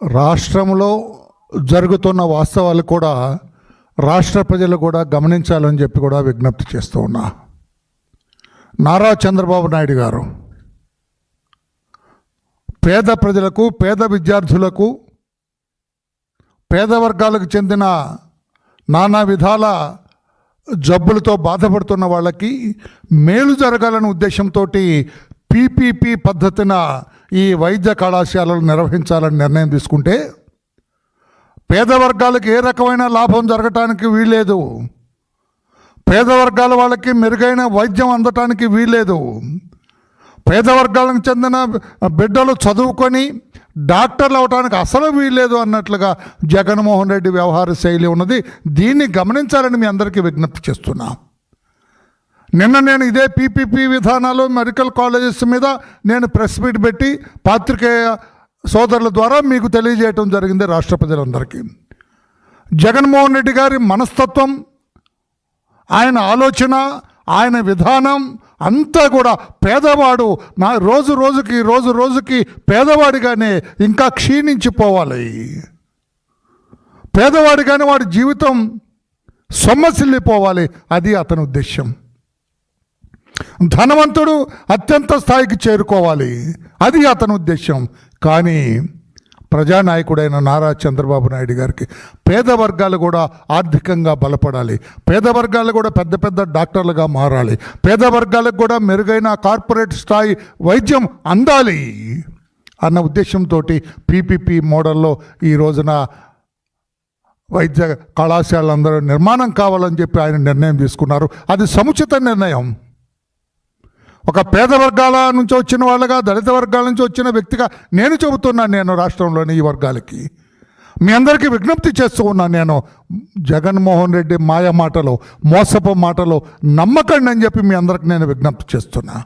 రాష్ట్రంలో జరుగుతున్న వాస్తవాలు కూడా రాష్ట్ర ప్రజలు కూడా గమనించాలని చెప్పి కూడా విజ్ఞప్తి చేస్తూ ఉన్నా. నారా చంద్రబాబు నాయుడు గారు పేద ప్రజలకు పేద విద్యార్థులకు పేద వర్గాలకు చెందిన నానా విధాల జబ్బులతో బాధపడుతున్న వాళ్ళకి మేలు జరగాలనే ఉద్దేశంతో పీపీపీ పద్ధతిన ఈ వైద్య కళాశాలలు నిర్వహించాలని నిర్ణయం తీసుకుంటే పేద వర్గాలకు ఏ రకమైన లాభం జరగటానికి వీల్లేదు. పేద వర్గాల వాళ్ళకి మెరుగైన వైద్యం అందటానికి వీల్లేదు. పేద వర్గాలకు చెందిన బిడ్డలు చదువుకొని డాక్టర్లు అవడానికి అసలు వీల్లేదు అన్నట్లుగా జగన్మోహన్ రెడ్డి వ్యవహార శైలి ఉన్నది. దీన్ని గమనించాలని మీ అందరికీ విజ్ఞప్తి చేస్తున్నాం. నిన్న నేను ఇదే పీపీపీ విధానాలు మెడికల్ కాలేజెస్ మీద నేను ప్రెస్ మీట్ పెట్టి పాత్రికేయ సోదరుల ద్వారా మీకు తెలియజేయటం జరిగింది రాష్ట్ర ప్రజలందరికీ జగన్మోహన్ రెడ్డి గారి మనస్తత్వం ఆయన ఆలోచన ఆయన విధానం అంతా కూడా పేదవాడు నా రోజు రోజుకి రోజు రోజుకి పేదవాడిగానే ఇంకా క్షీణించిపోవాలి. పేదవాడిగానే వాడి జీవితం సొమ్మసిల్లిపోవాలి అది అతని ఉద్దేశం ధనవంతుడు అత్యంత స్థాయికి చేరుకోవాలి. అది అతని ఉద్దేశం కానీ ప్రజానాయకుడైన నారా చంద్రబాబు నాయుడు గారికి పేద వర్గాలు కూడా ఆర్థికంగా బలపడాలి. పేద వర్గాలు కూడా పెద్ద పెద్ద డాక్టర్లుగా మారాలి. పేద వర్గాలకు కూడా మెరుగైన కార్పొరేట్ స్థాయి వైద్యం అందాలి అన్న ఉద్దేశంతో పీపీపీ మోడల్లో ఈ రోజున వైద్య కళాశాలందరూ నిర్మాణం కావాలని చెప్పి ఆయన నిర్ణయం తీసుకున్నారు. అది సముచిత నిర్ణయం. ఒక పేద వర్గాల నుంచి వచ్చిన వాళ్ళగా దళిత వర్గాల నుంచి వచ్చిన వ్యక్తిగా నేను చెబుతున్నాను నేను రాష్ట్రంలోని ఈ వర్గాలకి. మీ అందరికీ విజ్ఞప్తి చేస్తూ ఉన్నాను నేను జగన్మోహన్ రెడ్డి మాయ మాటలో మోసపు మాటలు నమ్మకండి అని చెప్పి మీ అందరికి నేను విజ్ఞప్తి చేస్తున్నా.